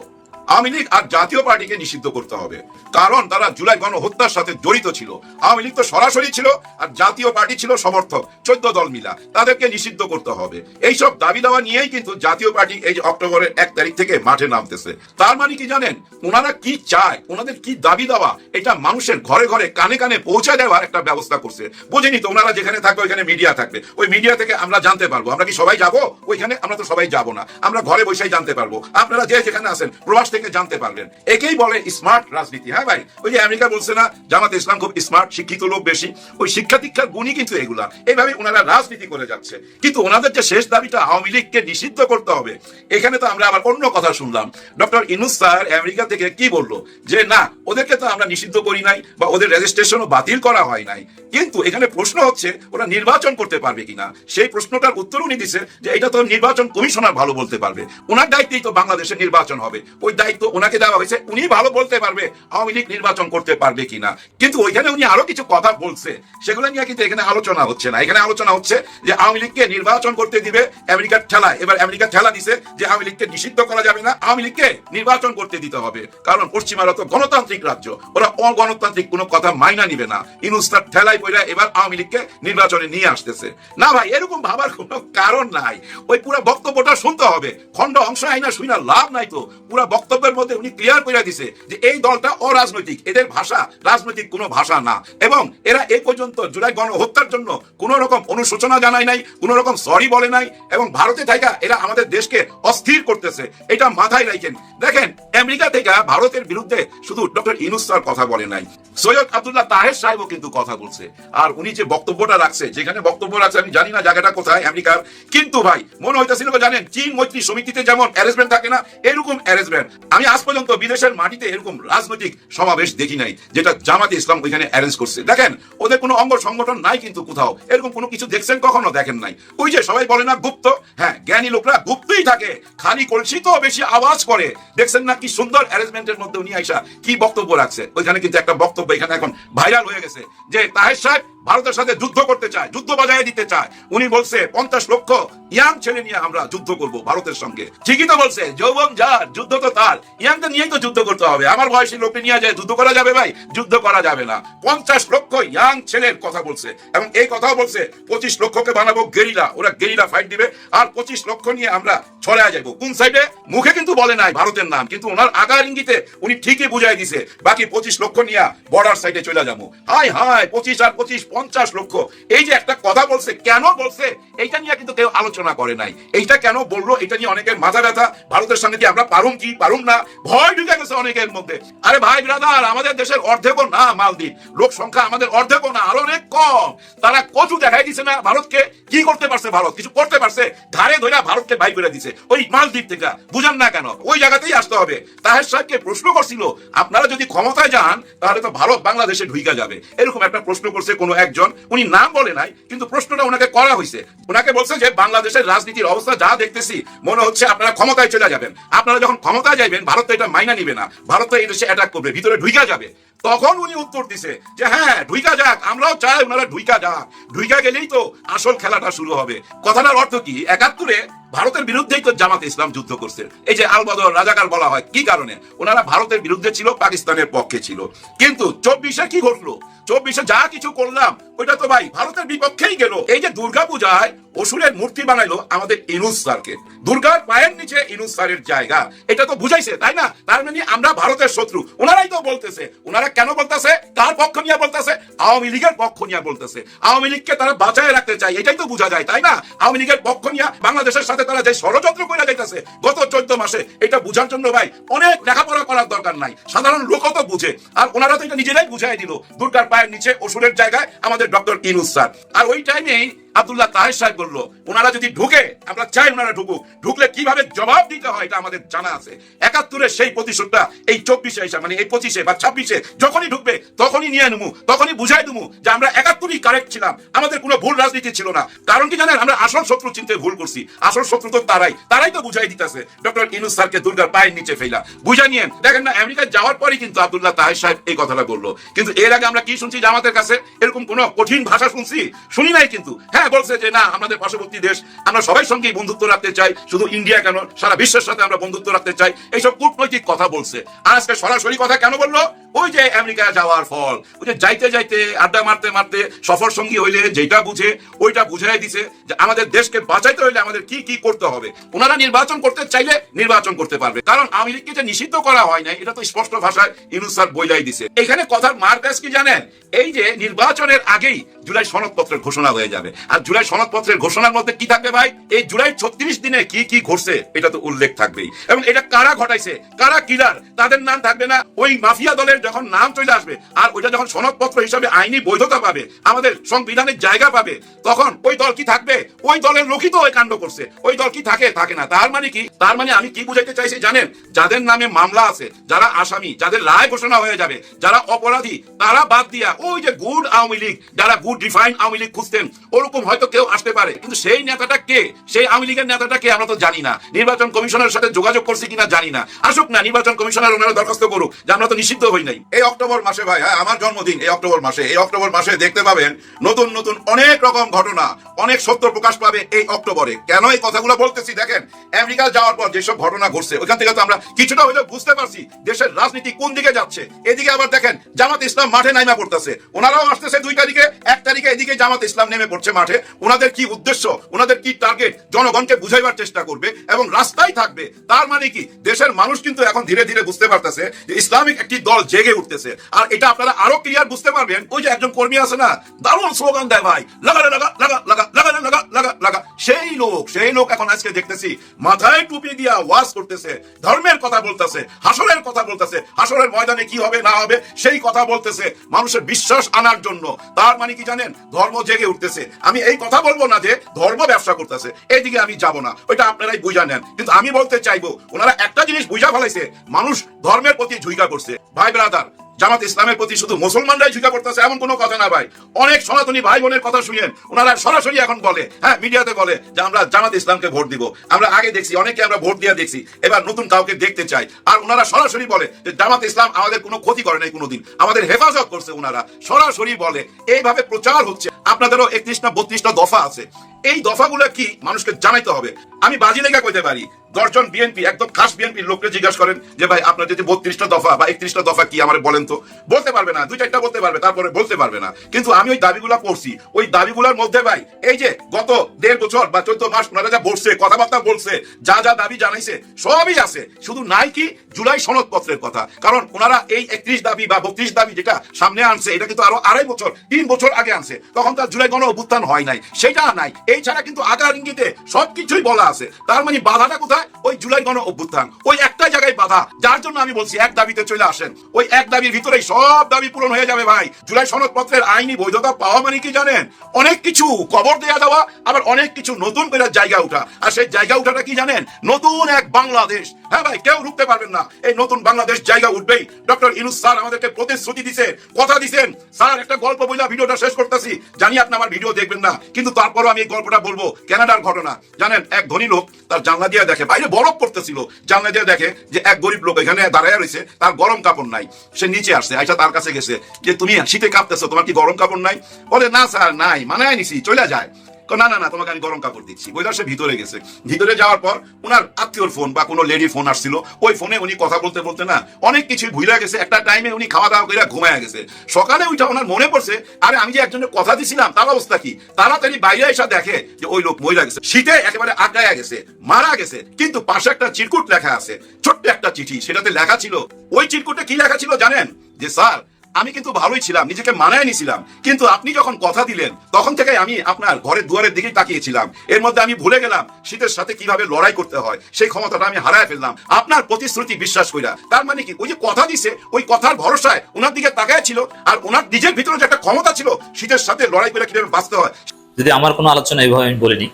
আওয়ামী লীগ আর জাতীয় পার্টিকে নিষিদ্ধ করতে হবে। কারণ তারা জুলাই গণহত্যার সাথে জড়িত ছিল। আওয়ামী লীগ তো সরাসরি ছিল আর জাতীয় পার্টি ছিল সমর্থক, চোদ্দ দল মিলা। তাদেরকে নিষিদ্ধ করতে হবে। এইসব দাবি দাওয়া নিয়েই কিন্তু জাতীয় পার্টি এই যে অক্টোবরের এক তারিখ থেকে মাঠে নামতেছে। তার মানে কি জানেন? ওনারা কি চায়? ওনাদের কি দাবি দাওয়া? এটা মানুষের ঘরে ঘরে, কানে কানে পৌঁছে দেওয়ার একটা ব্যবস্থা করছে। বুঝিনি তো ওনারা যেখানে থাকবে, ওইখানে মিডিয়া থাকবে। ওই মিডিয়া থেকে আমরা জানতে পারব। আমরা কি সবাই যাব? ওইখানে আমরা তো সবাই যাব না। আমরা ঘরে বসেই জানতে পারব। আপনারা যে যেখানে আছেন, প্রবাস থেকে জানতে পারবেন একেই বলে স্মার্ট রাজনীতি হ্যাঁ ভাই? ওই যে আমেরিকা বলছে না, জামাত ইসলাম খুব স্মার্ট শিক্ষিত লোক বেশি। ওই শিক্ষা দীক্ষার গুণই কিন্তু এগুলা। এইভাবে ওনারা রাজনীতি করে যাচ্ছে। কিন্তু ওনাদের যে শেষ দাবিটা আওয়ামী লীগকে নিষিদ্ধ করতে হবে, এখানে তো আমরা আবার অন্য কথা শুনলাম। ডক্টর ইনুস স্যার আমেরিকা থেকে কি বলল? যে না, ওদেরকে তো আমরা নিষিদ্ধ করি নাই বা ওদের রেজিস্ট্রেশনও বাতিল করা হয় নাই। কিন্তু এখানে প্রশ্ন হচ্ছে, ওরা নির্বাচন করতে পারবে কিনা? সেই প্রশ্নটার উত্তর উনি দিছে যে এটা তো নির্বাচন কমিশনার ভালো বলতে পারবে। ওনার দায়িত্বেই তো বাংলাদেশে নির্বাচন হবে। ওই দায়িত্ব ওনাকে দেওয়া হয়েছে, উনি ভালো বলতে পারবে আওয়ামী লীগ নির্বাচন করতে পারবে কিনা। কিন্তু ওইখানে উনি আরও কিছু কথা বলছে, সেগুলো নিয়ে কিন্তু এখানে আলোচনা হচ্ছে না। এখানে আলোচনা হচ্ছে যে আওয়ামী লীগকে নির্বাচন করতে দিবে আমেরিকার ঠেলা এবার আমেরিকা ঠেলা দিছে যে আওয়ামী লীগকে নিষিদ্ধ করা যাবে না, আওয়ামী লীগকে নির্বাচন করতে দিতে হবে। কারণ পশ্চিমারা তো গণতান্ত্রিক রাজ্য, ওরা অগণতান্ত্রিক কোনো কথা মাইনা নিবে না। ইনুস্তার ঠেলাই পড়া এবার আওয়ামী লীগকে নির্বাচনে নিয়ে আসতেছে। না ভাই, এরকম ভাবার কোনো কারণ নাই। ওই পুরো বক্তব্যটা শুনতে হবে। খণ্ড অংশ আইনা শুই না লাভ নাই তো। পুরো বক্তব্যের মধ্যে উনি ক্লিয়ার করে দিছে যে এই দলটা অরাজনৈতিক, এদের ভাষা রাজনৈতিক কোনো ভাষা না। এবং এরা এই পর্যন্ত জুলাই গণহত্যার জন্য কোনো রকম অনুশোচনা জানায় নাই, কোনো রকম সরি বলে নাই, এবং ভারতে থাকা এরা আমাদের দেশকে অস্থির করতেছে, এটা মাথায় রাখেন দেখেন, আমেরিকা থেকে ভারতের বিরুদ্ধে শুধু ডক্টর ইনুস স্যার কথা বলে নাই, সৈয়দ আব্দুল্লাহ তাহের সাহেবও কিন্তু কথা বলছে। আর উনি যে বক্তব্যটা রাখছে, যেখানে বক্তব্য রাখছে, আমি জানি না জায়গাটা কোথায় আমেরিকার, কিন্তু ভাই, মনে হইতেছিল জানেন, চীন মৈত্রী সমিতিতে যেমন অ্যারেঞ্জমেন্ট থাকে না, এরকম অ্যারেঞ্জমেন্ট আমি আজ পর্যন্ত বিদেশের মাটিতে এরকম রাজনৈতিক সমাবেশ দেখি নাই, যেটা জামাতে ইসলাম ওইখানে অ্যারেঞ্জ করছে। দেখেন, ওদের কোনো অঙ্গ সংগঠন নাই কিন্তু কোথাও। এরকম কোনো কিছু দেখছেন কখনো দেখেন নাই। ওই যে সবাই বলে না গুপ্ত? হ্যাঁ জ্ঞানী লোকরা গুপ্তই থাকে। খালি কলসি তো বেশি আওয়াজ করে। দেখছেন না কি সুন্দর অ্যারেঞ্জমেন্টের মধ্যে উনি আইসা কি বক্তব্য রাখছে? ওইখানে কিন্তু একটা বক্তব্য এখানে এখন ভাইরাল হয়ে গেছে, যে তাহের সাহেব ভারতের সাথে যুদ্ধ করতে চায়, যুদ্ধ বাজায় দিতে চায়। উনি বলছে, পঞ্চাশ লক্ষ ইয়াং ছেলে নিয়ে আমরা যুদ্ধ করব ভারতের সঙ্গে। ঠিকই তো বলছে, যৌবন যার, যুদ্ধ তো তার। ইয়াংদের নিয়েই তো যুদ্ধ করতে হবে। আমার বয়সী লোককে নিয়ে যায়, যুদ্ধ করা যাবে ভাই? যুদ্ধ করা যাবে না। পঞ্চাশ লক্ষ ইয়াং ছেলের কথা বলছে। এবং এই কথাও বলছে, পঁচিশ লক্ষকে বানাবো গেরিলা। ওরা গেরিলা ফাইট দিবে। আর পঁচিশ লক্ষ নিয়ে আমরা ছড়ায় যাব কোন সাইডে মুখে কিন্তু বলে নাই ভারতের নাম, কিন্তু ওনার আগার ইঙ্গিতে উনি ঠিকই বুঝাই দিছে। বাকি পঁচিশ লক্ষ নিয়ে বর্ডার সাইডে চলে যাব। হাই হাই পঁচিশ আর পঁচিশ পঞ্চাশ লক্ষ। এই যে একটা কথা বলছে, কেন বলছে, এইটা নিয়ে কিন্তু কেউ আলোচনা করে নাই। এইটা কেন বলল এটা নিয়ে অনেকের মাথা ব্যথা। ভারতের সঙ্গে কি আমরা পারুম কি পারুম না? ভয় ঢুকে গেছে অনেকের মধ্যে। আরে ভাই ব্রাদার আমাদের দেশের অর্ধেকও না মালদ্বীপ। লোক সংখ্যা আমাদের অর্ধেকও না, আরও অনেক কম। তারা কচু দেখাই দিছে না ভারতকে, কি করতে পারছে ভারত? কিছু করতে পারছে? ধারে ধরে ভারতকে ভাই করে দিছে। ওই মালদ্বীপ থেকে। বুঝান না কেন? ওই জায়গাতেই আসতে হবে। তাহের সাহেবকে প্রশ্ন করছিল, আপনারা যদি ক্ষমতায় যান, তাহলে তো ভারত বাংলাদেশে ঢুইকা যাবে। এরকম একটা প্রশ্ন করছে কোনো একজন, উনি নাম বলে নাই, কিন্তু প্রশ্নটা ওনাকে করা হয়েছে ওনাকে বলছে যে, বাংলাদেশের রাজনীতির অবস্থা যা দেখতেছি, মনে হচ্ছে আপনারা ক্ষমতায় চলে যাবেন। আপনারা যখন ক্ষমতায় যাবেন ভারত তো এটা মাইনা নিবে না। ভারত তো এই দেশে অ্যাটাক করবে, ভিতরে ঢুকে যাবে। তখন উনি উত্তর দিছে যে হ্যাঁ ঢুইকা যাক, আমরাও চাই ওনারা ঢুইকা যাক। ঢুইকা গেলেই তো আসল খেলাটা শুরু হবে। কথাটার অর্থ কি? একাত্তরে ভারতের বিরুদ্ধেই তো জামাতে ইসলাম যুদ্ধ করছে। এই যে আলবদর রাজাকার বলা হয়, কি কারণে? ওনারা ভারতের বিরুদ্ধে ছিল, পাকিস্তানের পক্ষে ছিল। কিন্তু চব্বিশে কি ঘটলো? চব্বিশে যা কিছু করলাম, ওইটা তো ভাই ভারতের বিপক্ষেই গেল। এই যে দুর্গা পূজায় অসুরের মূর্তি বানাইলো আমাদের ইনুস স্যারকে। দুর্গার পায়ের নিচে ইনুস স্যারের জায়গা। এটা তো বুঝাইছে, তাই না? তার মানে আমরা ভারতের শত্রু। ওনারাই তো বলতেছে। ওনারা কেন বলতেছে? কার পক্ষ নিয়ে বলতেছে? আওয়ামী লীগের পক্ষ নিয়ে বলতেছে। আওয়ামী লীগকে তারা বাঁচায় রাখতে চায়, এটাই তো বোঝা যায়, তাই না? আওয়ামী লীগের পক্ষ নিয়ে বাংলাদেশের সাথে তারা যে ষড়যন্ত্র করে যাইতেছে গত চোদ্দ মাসে, এটা বুঝার জন্য ভাই অনেক লেখাপড়া করার দরকার নাই। সাধারণ লোক তো বুঝে। আর ওনারা তো এটা নিজেরাই বুঝাই দিল। দুর্গার পায়ের নিচে অসুরের জায়গায় আমাদের ডক্টর ইনুস স্যার। আর ওই টাইমেই আব্দুল্লাহ তাহের সাহেব বলল ওনারা যদি ঢুকে, আমরা চাই ওনারা ঢুকুক। ঢুকলে কীভাবে জবাব দিতে হয় এটা আমাদের জানা আছে। একাত্তরের সেই প্রতিশোধটা, এই চব্বিশে এসে মানে এই পঁচিশে বা ছাব্বিশে, যখনই ঢুকবে, তখনই নিয়ে নেব, তখনই বুঝাই দেবো যে আমরা একাত্তরই কারেক্ট ছিলাম। আমাদের কোনো ভুল রাজনীতি ছিল না। কারণ কি জানেন, আমরা আসল শত্রু চিনতে ভুল করছি। আসল শত্রু তো তারাই। তারাই তো বুঝাই দিতেছে। ডক্টর ইনুস স্যারকে দুর্গার পায়ের নিচে ফেলা। বুঝা নিয়েন দেখেন না, আমেরিকায় যাওয়ার পরই কিন্তু আব্দুল্লাহ তাহের সাহেব এই কথাটা বলল। কিন্তু এর আগে আমরা কি শুনছি জামাতের কাছে? এরকম কোনো কঠিন ভাষা শুনছি? শুনি নাই কিন্তু। হ্যাঁ বলছে যে, না, আমাদের পার্শ্ববর্তী দেশ, আমরা সবাই সঙ্গেই বন্ধুত্ব রাখতে চাই, শুধু ইন্ডিয়া কেন, সারা বিশ্বের সাথে আমরা বন্ধুত্ব রাখতে চাই, এইসব কূটনৈতিক কথা বলছে। আজকে সরাসরি কথা কেন বলল? ওই যে আমেরিকা যাওয়ার ফল। ওই যে যাইতে যাইতে, আড্ডা মারতে মারতে সফর সঙ্গী হইলে যেটা বুঝে, ওইটা বুঝাই দিছে যে আমাদের দেশকে বাঁচাইতে হইলে আমাদের কি কি করতে হবে। ওনারা নির্বাচন করতে চাইলে নির্বাচন করতে পারবে। কারণ আওয়ামী যে নিষিদ্ধ করা হয় না এটা তো স্পষ্ট ভাষায় ইনুস স্যার বইলাই দিছে। এখানে কথার মার্কাস কি জানেন? এই যে নির্বাচনের আগেই জুলাই সনদপত্রের ঘোষণা হয়ে যাবে। আর জুলাই সনদপত্রের ঘোষণার মধ্যে কি থাকবে ভাই? এই জুলাই ছত্রিশ দিনে কি কি ঘটছে, এটা তো উল্লেখ থাকবেই। এবং এটা কারা ঘটাইছে? কারা কিলার তাদের নাম থাকবে না। ওই মাফিয়া দলের যখন নাম চলে আসবে, আর ওইটা যখন সনদপত্র হিসাবে আইনি বৈধতা পাবে, আমাদের সংবিধানের জায়গা পাবে, তখন ওই দল কি থাকবে? ওই দলের লোকই তো ওই কাণ্ড করছে। ওই দল কি থাকে? থাকে না। তার মানে কি? তার মানে আমি কি বুঝাইতে চাইছি জানেন? যাদের নামে মামলা আছে, যারা আসামি, যাদের রায় ঘোষণা হয়ে যাবে, যারা অপরাধী, তারা বাদ দিয়া ওই যে গুড আওয়ামী লীগ, যারা গুড রিফাইন আওয়ামী লীগ খুঁজতেন, ওরকম হয়তো কেউ আসতে পারে। কিন্তু সেই নেতাটা কে? সেই আওয়ামী লীগের নেতাটা কে? আমরা তো জানি না। নির্বাচন কমিশনের সাথে যোগাযোগ করছে কিনা জানি না। আসুক না, নির্বাচন কমিশনার ওনারা দরখাস্ত করুক, যে আমরা তো নিষিদ্ধ হই নাই। এই অক্টোবর মাসে ভাই হ্যাঁ আমার জন্মদিন, এই অক্টোবর মাসে, এই অক্টোবর মাসে দেখতে পাবেন নতুন নতুন অনেক রকম ঘটনা, অনেক সত্য প্রকাশ পাবে এই অক্টোবরে। কেন এই কথাগুলো বলতেছি? দেখেন, আমেরিকা যাওয়ার পর যেসব ঘটনা ঘটছে, ওইখান থেকে তো আমরা কিছুটা হলেও বুঝতে পারছি দেশের রাজনীতি কোন দিকে যাচ্ছে। এদিকে আবার দেখেন, জামাত ইসলাম মাঠে নাইমা পড়তেছে। ওনারাও আসতেছে দুই তারিখে, এক তারিখে এদিকে জামাত ইসলাম নেমে পড়ছে মাঠে। ওনাদের কি উদ্দেশ্য। ওনাদের কি টার্গেট জনগণকে বুঝাইবার চেষ্টা করবে এবং রাস্তায় থাকবে। তার মানে কি? দেশের মানুষ কিন্তু এখন ধীরে ধীরে বুঝতে পারতেছে যে ইসলামিক একটি দল জেগে উঠতেছে। আর এটা আপনারা আরও ক্লিয়ার বুঝতে পারবেন। ওই যে একজন কর্মী আছে না? দারুণ স্লোগান দেয় ভাই। লাগা লাগা লাগা লাগা লাগা। লাগা লাগা। সেই লোক সেই লোক এখন আজকে দেখতেছি, মাথায় টুপি দিয়া ওয়াজ করতেছে, ধর্মের কথা বলতেছে, হাসরের কথা বলতেছে, হাসরের ময়দানে কি হবে, না হবে, সেই কথা বলতেছে, মানুষের বিশ্বাস আনার জন্য। তার মানে কি জানেন? ধর্ম জেগে উঠতেছে। আমি এই কথা বলব না যে ধর্ম ব্যবসা করতেছে, এইদিকে আমি যাব না। ওইটা আপনারাই বুঝা নেন। কিন্তু আমি বলতে চাইব, ওনারা একটা জিনিস বুঝা ফেলাইছে, মানুষ ধর্মের প্রতি ঝুঁকা করছে। ভাই ব্রাদার জামাত ইসলামের প্রতি শুধু মুসলমানরাই ঝুঁকা করতেছে এমন কোনো কথা না ভাই। অনেক সনাতনী ভাই বোনের কথা শুনেন, ওনারা সরাসরি এখন বলে হ্যাঁ মিডিয়াতে বলে যে আমরা জামাত ইসলামকে ভোট দিব। আমরা আগে দেখছি অনেকে আমরা ভোট দিয়ে দেখছি, এবার নতুন কাউকে দেখতে চাই। আর ওনারা সরাসরি বলে যে জামাত ইসলাম আমাদের কোনো ক্ষতি করে নাই কোনোদিন, আমাদের হেফাজত করছে ওনারা। সরাসরি বলে, এইভাবে প্রচার হচ্ছে। আপনাদেরও একত্রিশটা বত্রিশটা দফা আছে। এই দফাগুলো কি মানুষকে জানাইতে হবে? আমি বাজি লেখা কইতে পারি। দশজন বিএনপি একদম খাস বিএনপির লোককে জিজ্ঞাসা করেন যে, ভাই, আপনার যদি বত্রিশটা দফা বা একত্রিশটা দফা কি আমার বলেন তো? বলতে পারবে না, দুই চারটা বলতে পারবে, তারপরে বলতে পারবে না। কিন্তু আমি ওই দাবিগুলা পড়ছি ওই দাবিগুলোর মধ্যে, ভাই, এই যে গত দেড় বছর বা চোদ্দ মাস ওনারা যা বলছে, কথাবার্তা বলছে, যা যা দাবি জানাইছে, সবই আছে। শুধু নাই কি, জুলাই সনদপত্রের কথা। কারণ ওনারা এই একত্রিশ দাবি বা বত্রিশ দাবি যেটা সামনে আনছে, এটা কিন্তু আরও আড়াই বছর, তিন বছর আগে আনছে। তখন তার জুলাই গণ অভ্যুত্থান হয় নাই। সেটা নাই। এই ছাড়া কিন্তু আগার ইঙ্গিতে সবকিছুই বলা আছে। তার মানে বাধাটা কোথায়? ওই জুলাই গণ অভ্যুত্থান। ওই একটা জায়গায় বাধা। যার জন্য আমি বলছি, এক দাবিতে চলে আসেন। ওই এক দাবির ভিতরেই সব দাবি পূরণ হয়ে যাবে ভাই। জুলাই সনদপত্রের আইনি বৈধতা পাওয়া মানে কি জানেন? অনেক কিছু কবর দেয়া দেওয়া, আবার অনেক কিছু নতুন করে জায়গা উঠা আর সেই জায়গা উঠাটা কি জানেন? নতুন এক বাংলাদেশ। হ্যাঁ ভাই, কেউ রুখতে পারবেন না। এই নতুন বাংলাদেশ জায়গা উঠবেই। ডক্টর ইনুস স্যার আমাদেরকে প্রতিশ্রুতি দিছে, কথা দিছেন। স্যার, একটা গল্প বইলা ভিডিওটা শেষ করতেছি। জানি আপনি আমার ভিডিও দেখবেন না, কিন্তু তারপরও আমি এই গল্পটা বলব, কানাডার ঘটনা। জানেন, এক ধনী লোক তার জানলা দিয়ে দেখে, বাইরে বরফ পড়তেছিল। জানলা দিয়ে দেখে যে এক গরিব লোক এখানে দাঁড়ায় রয়েছে, তার গরম কাপড় নাই। সে নিচে আসছে, আইসা তার কাছে গেছে, যে, তুমি শীতে কাঁপতেছো, তোমার কি গরম কাপড় নাই? বলে, না স্যার, নাই। মানায় নিছি, চলে যায়। না না না, তোমাকে আমি গরম কাপড় দিচ্ছি। বইলা সে ভিতরে গেছে। ভিতরে যাওয়ার পর ওনার আত্মীয়র ফোন বা কোনো লেডি ফোন আসছিল। ওই ফোনে উনি কথা বলতে বলতে না অনেক কিছুই ভুলে গেছে। একটা টাইমে উনি খাওয়া দাওয়া করে ঘুমায় গেছে। সকালে ওইটা ওনার মনে পড়ছে, আরে, আমি যে একজনের কথা দিছিলাম, তার অবস্থা কি? তাড়াতাড়ি বাইরে এসে দেখে যে ওই লোক মহিলা গেছে। শীতে একেবারে আগায়া গেছে, মারা গেছে। কিন্তু পাশে একটা চিরকুট লেখা আছে, ছোট্ট একটা চিঠি, সেটাতে লেখা ছিল। ওই চিরকুটে কি লেখা ছিল জানেন? যে, স্যার আমি কিন্তু ভালোই ছিলাম, নিজেকে মানায় নিছিলাম কিন্তু আপনি যখন কথা দিলেন, তখন থেকে আমি আপনার ঘরের দুয়ারের দিকেই তাকিয়েছিলাম। এর মধ্যে আমি ভুলে গেলাম শীতের সাথে কীভাবে লড়াই করতে হয়, সেই ক্ষমতাটা আমি হারায় ফেললাম। আপনার প্রতিশ্রুতি বিশ্বাস কইরা। তার মানে কি? ওই যে কথা দিছে, ওই কথার ভরসায় ওনার দিকে তাকায় ছিল, আর ওনার নিজের ভিতরে যে একটা ক্ষমতা ছিল, শীতের সাথে লড়াই করে কীভাবে বাঁচতে হয়? যদি আমার কোনো আলোচনা এইভাবে আমি বলিনি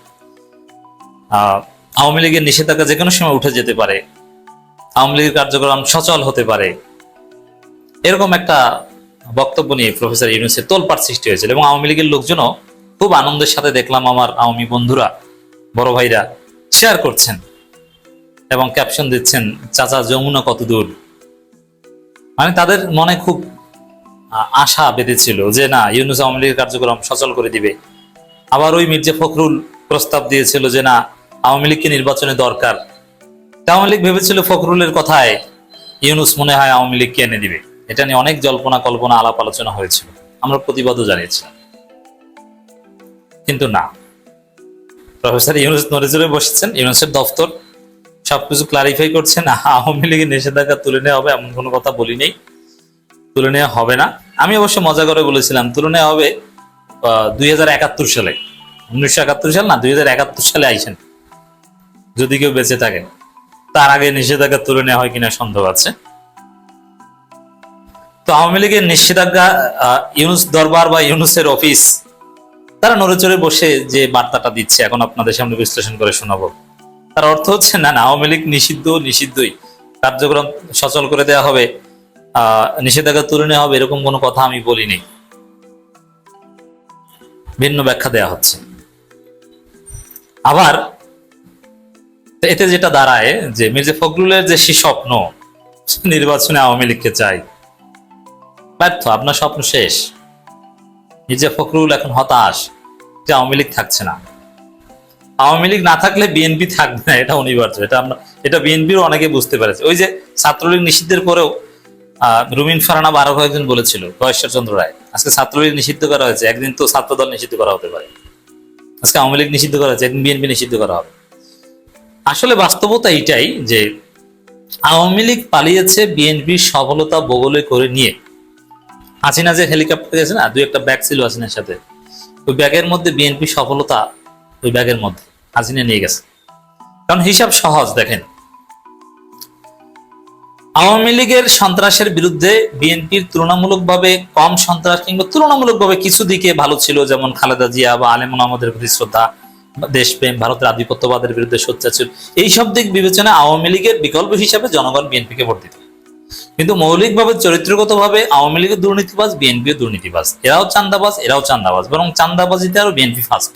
আওয়ামী লীগের নিষেধাজ্ঞা যে কোনো সময় উঠে যেতে পারে, আওয়ামী লীগের কার্যক্রম সচল হতে পারে এরকম একটা বক্তব্য নিয়ে প্রফেসর ইউনুসের তোলপাট সৃষ্টি হয়েছিল এবং আওয়ামী লীগের লোকজনও খুব আনন্দের সাথে দেখলাম আমার আওয়ামী বন্ধুরা, বড় ভাইরা শেয়ার করছেন এবং ক্যাপশন দিচ্ছেন, চাচা, যমুনা কত দূর? মানে তাদের মনে খুব আশা বেঁধেছিল যে না, ইউনুস আওয়ামী লীগের কার্যক্রম সচল করে দিবে। আবার ওই মির্জা ফখরুল প্রস্তাব দিয়েছিল যে না, আওয়ামী লীগকে নির্বাচনে দরকার। আওয়ামী লীগ ভেবেছিল ফখরুলের কথায় ইউনুস মনে হয় আওয়ামী লীগকে এনে দিবে। এটা নিয়ে অনেক জল্পনা, কল্পনা, আলাপ আলোচনা হয়েছিল। আমরা প্রতিবাদও জানিয়েছিলাম। কিন্তু না। প্রফেসর ইউনুস নড়ে বসেছেন, ইউনুসের দপ্তর সবকিছু ক্লারিফাই করছেন আওয়ামী লীগের নিষেধাজ্ঞা তুলে নেওয়া হবে এমন কোনো কথা বলি নেই। তুলে নেওয়া হবে না। আমি অবশ্য মজা করে বলেছিলাম, তুলে নেওয়া হবে দুই হাজার একাত্তর সালে। উনিশশো একাত্তর সাল না, দুই হাজার একাত্তর সালে আইছেন যদি কেউ বেঁচে থাকে তার আগে নিষেধাজ্ঞা তুলে নেওয়া হয় কিনা সন্দেহ আছে। তো আওয়ামী লীগের নিষেধাজ্ঞা ইউনুস দরবার বা ইউনুসের অফিস, তারা নড়ে চড়ে বসে যে বার্তাটা দিচ্ছে, এখন আপনাদের সামনে বিশ্লেষণ করে শোনাবো। তার অর্থ হচ্ছে, না না, আওয়ামী লীগ নিষিদ্ধ, নিষিদ্ধই। কার্যক্রম সচল করে দেওয়া হবে নিষেধাজ্ঞা তুলে নেওয়া হবে, এরকম কোনো কথা আমি বলিনি। ভিন্ন ব্যাখ্যা দেয়া হচ্ছে। আবার, এতে যেটা দাঁড়ায় যে মির্জা ফখরুলের যে সে স্বপ্ন, নির্বাচনে আওয়ামী লীগকে চাই ব্যর্থ, আপনার স্বপ্ন শেষ। মির্জা ফখরুল এখন হতাশ যে আওয়ামী লীগ থাকছে না। আওয়ামী লীগ না থাকলে বিএনপি থাকবে না, এটা অনিবার্য, এটা আমরা, এটা বিএনপির অনেকে বুঝতে পেরেছে। ওই যে ছাত্রলীগ নিষিদ্ধের পরেও রুমিন ফারানা বারো কয়েকজন বলেছিল কয়েশ্বর চন্দ্র রায়, আজকে ছাত্রলীগ নিষিদ্ধ করা হয়েছে, একদিন তো ছাত্রদল নিষিদ্ধ করা হতে পারে। আজকে আওয়ামী লীগ নিষিদ্ধ করা হয়েছে, একদিন বিএনপি নিষিদ্ধ করা হবে। আসলে বাস্তবতা এইটাই যে, আওয়ামী লীগ পালিয়েছে বিএনপির সফলতা বগলে করে নিয়ে। হাসিনা যে হেলিকপ্টার গেছে না, দুই একটা ব্যাগ ছিল হাসিনার সাথে। ওই ব্যাগের মধ্যে বিএনপি সফলতা ওই ব্যাগের মধ্যে, হাসিনা নিয়ে গেছে। কারণ হিসাব সহজ, দেখেন। আওয়ামী লীগের সন্ত্রাসের বিরুদ্ধে বিএনপির তুলনামূলকভাবে কম সন্ত্রাস কিংবা তুলনামূলকভাবে কিছু দিকে ভালো ছিল, যেমন খালেদা জিয়া বা আলেমুল আমাদের প্রতি শ্রদ্ধা, দেশপ্রেম, ভারতের আধিপত্যবাদের বিরুদ্ধে সোচ্চার ছিল এইসব দিক বিবেচনায় আওয়ামী লীগের বিকল্প হিসাবে জনগণ বিএনপিকে ভোট দিত। কিন্তু মৌলিকভাবে, চরিত্রগতভাবে আওয়ামী লীগের দুর্নীতিবাজ বিএনপিও দুর্নীতিবাজ। এরাও চান্দাবাজ এরাও চান্দাবাজ বরং চান্দাবাজিতে আরও বিএনপি ফার্স্ট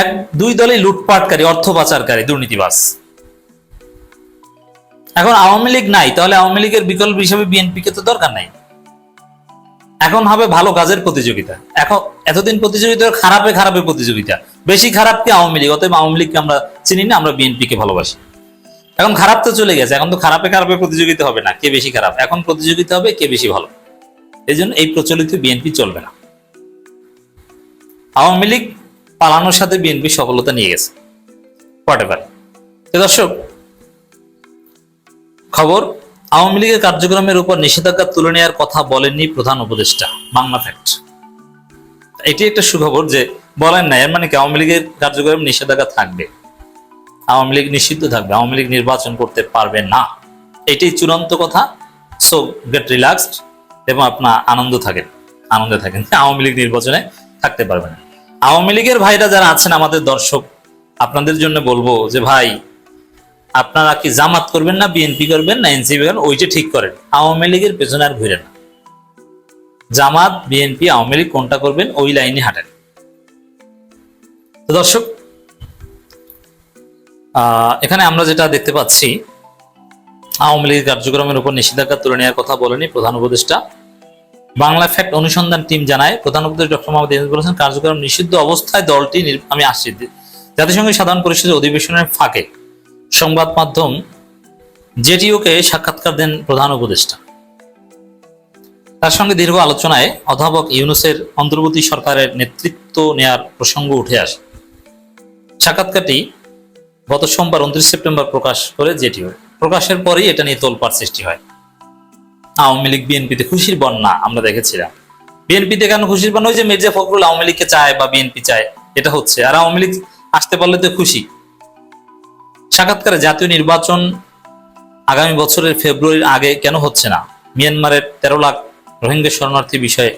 এক, দুই দলে লুটপাটকারী, অর্থ পাচারকারী, দুর্নীতিবাজ। এখন আওয়ামী লীগ নাই, তাহলে আওয়ামী লীগের বিকল্প হিসেবে বিএনপি কে তো দরকার নাই। এখন হবে ভালো কাজের প্রতিযোগিতা। এখন এতদিন প্রতিযোগিতা খারাপে খারাপে প্রতিযোগিতা। বেশি খারাপ কি আওয়ামী লীগ? অতএব আওয়ামী লীগকে আমরা চিনি না, আমরা বিএনপি কে ভালোবাসি। এখন খারাপ তো চলে গেছে, এখন তো খারাপে খারাপে প্রতিযোগিতা হবে না, কে বেশি খারাপ? এখন প্রতিযোগিতা হবে, কে বেশি ভালো? এই জন্য এই প্রচলিত বিএনপি চলবে না। আওয়ামী লীগ পালানোর সাথে বিএনপি সফলতা নিয়ে গেছে। দর্শক, খবর, আওয়ামী লীগের কার্যক্রমের উপর নিষেধাজ্ঞা তুলে নেওয়ার কথা বলেননি প্রধান উপদেষ্টা, বাংলা ফ্যাক্ট এটি একটা সুখবর যে বলেন না এর মানে কি আওয়ামী লীগের কার্যক্রম নিষেধাজ্ঞা থাকবে। আওয়ামী লীগ নিষিদ্ধ থাকবে, আওয়ামী লীগ নির্বাচন করতে পারবে না। এটাই চূড়ান্ত কথা। সো গেট রিল্যাক্সড এবং আপনার আনন্দ থাকেন, আনন্দে থাকেন। [laughs] আওয়ামী লীগ নির্বাচনে থাকতে পারবে না আওয়ামী লীগের ভাইরা যারা আছেন আমাদের দর্শক, আপনাদের জন্য বলব যে, ভাই, আপনারা কি জামাত করবেন না, বিএনপি করবেন না, এনসিপি করবেন ওইটা ঠিক করেন, আওয়ামী লীগের পেছনে আর ঘুরে না। জামাত, বিএনপি, আওয়ামী লীগ কোনটা করবেন, ওই লাইনে হাঁটেন। তো দর্শক এখানে আমরা যেটা দেখতে পাচ্ছি, আওয়ামী লীগের কার্যক্রমের উপর নিষেধাজ্ঞা তুলে নেওয়ার কথা বলেনি প্রধান উপদেষ্টা। বাংলা ফ্যাক্ট অনুসন্ধান টিম জানায়, প্রধান উপদেষ্টা ডক্টর মোহাম্মদ বলেছেন, কার্যক্রম নিষিদ্ধ অবস্থায় দলটি আমি আসছি। জাতিসংঘের সাধারণ পরিষদের অধিবেশনের ফাঁকে সংবাদ মাধ্যম জেটিওকে সাক্ষাৎকার দেন প্রধান উপদেষ্টা। তার সঙ্গে দীর্ঘ আলোচনায় অধ্যাপক ইউনুসের অন্তর্বর্তী সরকারের নেতৃত্ব নেয়ার প্রসঙ্গ উঠে আসে। সাক্ষাৎকারটি গত সোমবার উনত্রিশ সেপ্টেম্বর প্রকাশ করে জেটিও প্রকাশের পরেই এটা নিয়ে তোলপাড় সৃষ্টি হয়। আওয়ামী লীগ বিএনপিতে খুশির বন্যা আমরা দেখেছিলাম। বিএনপিতে কেন খুশির বন্যা? ওই যে মির্জা ফখরুল আওয়ামী লীগকে চায় বা বিএনপি চায়, এটা হচ্ছে। আর আওয়ামী লীগ আসতে পারলে তো খুশি। সাক্ষাৎকারে জাতীয় নির্বাচন আগামী বছরের ফেব্রুয়ারির আগে কেন হচ্ছে না? মিয়ানমারের তেরো লাখ রোহিঙ্গা শরণার্থী বিষয়ে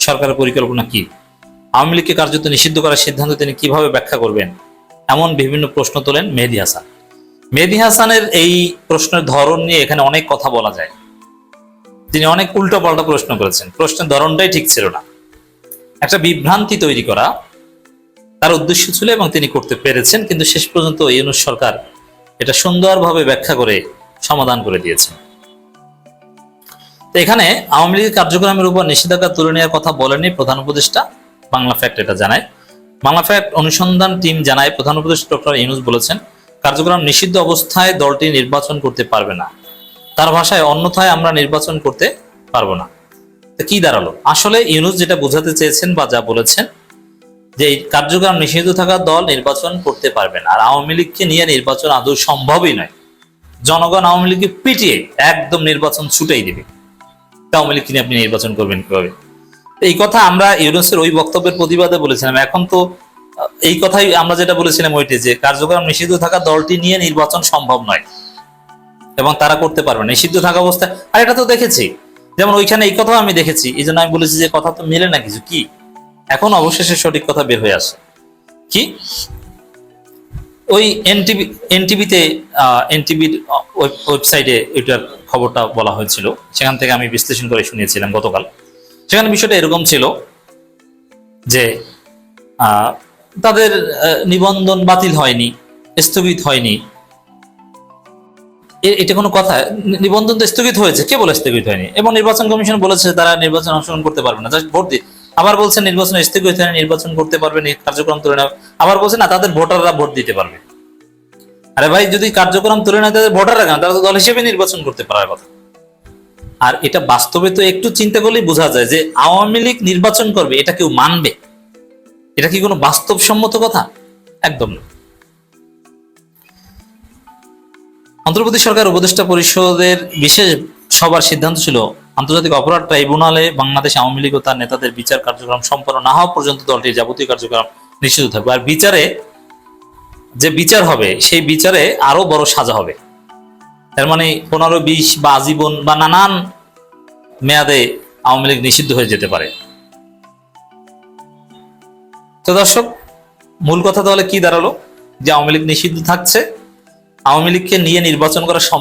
সরকারের পরিকল্পনা কি? আওয়ামী লীগকে কার্যত নিষিদ্ধ করার সিদ্ধান্ত তিনি কীভাবে ব্যাখ্যা করবেন? এমন বিভিন্ন প্রশ্ন তোলেন মেহেদি হাসান। মেহেদি হাসানের এই প্রশ্নের ধরন নিয়ে এখানে অনেক কথা বলা যায়। তিনি অনেক উল্টো পাল্টা প্রশ্ন করেছেন। প্রশ্নের ধরনটাই ঠিক ছিল না। একটা বিভ্রান্তি তৈরি করা তার উদ্দেশ্য ছিল এবং তিনি করতে পেরেছেন, কিন্তু শেষ পর্যন্ত ইউনুস সরকার এটা সুন্দরভাবে ব্যাখ্যা করে সমাধান করে দিয়েছেন। এখানে আওয়ামী লীগের কার্যক্রমের উপর নিষেধাজ্ঞা তুলে নেওয়ার কথা বলেনি প্রধান উপদেষ্টা। বাংলা ফ্যাক্ট এটা জানায়। বাংলা ফ্যাক্ট অনুসন্ধান টিম জানায় প্রধান উপদেষ্টা ডক্টর ইউনুস বলেছেন, কার্যক্রম নিষিদ্ধ অবস্থায় দলটি নির্বাচন করতে পারবে না। তার ভাষায় অন্যথায় আমরা নির্বাচন করতে পারব না। কি দাঁড়াল? আসলে ইউনুস যেটা বোঝাতে চেয়েছেন বা যা বলেছেন, যে কার্যক্রম নিষিদ্ধ থাকা দল নির্বাচন করতে পারবে না। আর আওয়ামী লীগকে নিয়ে নির্বাচন আদৌ সম্ভবই নয়। জনগণ আওয়ামী লীগকে পিটিয়ে একদম নির্বাচন ছুটেই দেবে। তা আওয়ামী লীগকে নিয়ে আপনি নির্বাচন করবেন কীভাবে? এই কথা আমরা ইউনুসের ওই বক্তব্যের প্রতিবাদে বলেছিলাম। এখন তো, এই কথাই আমরা যেটা বলেছিলাম ওইটি যে, কার্যক্রম নিষিদ্ধ থাকা দলটি নিয়ে নির্বাচন সম্ভব নয়। এবং তারা করতে পারবে নিষিদ্ধ থাকা অবস্থায় আর এটা তো দেখেছি। যেমন ওইখানে এই কথাও আমি দেখেছি। এই জন্য আমি বলেছি যে, কথা তো মেলে না কিছু। কি? এখন অবশেষে সঠিক কথা বের হয়ে আসে। কি? ওই এনটিভি, এনটিভিতে এনটিভির ওয়েবসাইটে ওইটার খবরটা বলা হয়েছিল। সেখান থেকে আমি বিশ্লেষণ করে শুনিয়েছিলাম গতকাল। সেখানে বিষয়টা এরকম ছিল যে তাদের নিবন্ধন বাতিল হয়নি, স্থগিত হয়নি। এটা কোনো কথা? নিবন্ধন তো স্থগিত হয়েছে কে বলে স্থগিত হয়নি। এবং নির্বাচন কমিশন বলেছে তারা নির্বাচন অংশগ্রহণ করতে পারবে না। জাস্ট ভোট দিয়ে। আবার বলছে নির্বাচন স্থগিত হয়নি, নির্বাচন করতে পারবে কার্যক্রম তুলে নেওয়া আবার বলছে না, তাদের ভোটাররা ভোট দিতে পারবে। আরে ভাই, যদি কার্যক্রম তুলে নেয়, তাদের ভোটাররা কেন? তারা তো দল হিসেবে নির্বাচন করতে পারার কথা। আর এটা বাস্তবে তো একটু চিন্তা করলেই বোঝা যায় যে আওয়ামী লীগ নির্বাচন করবে, এটা কেউ মানবে? এটা কি কোনো বাস্তবসম্মত কথা? একদম না। অন্তর্বর্তী সরকার উপদেষ্টা পরিষদের বিশেষ সবার সিদ্ধান্ত ছিল, আন্তর্জাতিক অপরাধ ট্রাইব্যুনালে বাংলাদেশ আওয়ামী লীগ ও তার নেতাদের বিচার কার্যক্রম সম্পন্ন না হওয়া পর্যন্ত দলটির যাবতীয় কার্যক্রম নিষিদ্ধ থাকবে। আর বিচারে যে বিচার হবে, সেই বিচারে আরও বড় সাজা হবে। তার মানে পনেরো, বিশ বা আজীবন বা নানান মেয়াদে আওয়ামী লীগ নিষিদ্ধ হয়ে যেতে পারে। তো দর্শক, মূল কথা তাহলে কি দাঁড়াল? যে আওয়ামী লীগ নিষিদ্ধ থাকছে, আওয়ামী লীগকে নিয়ে নির্বাচন করা সম্ভব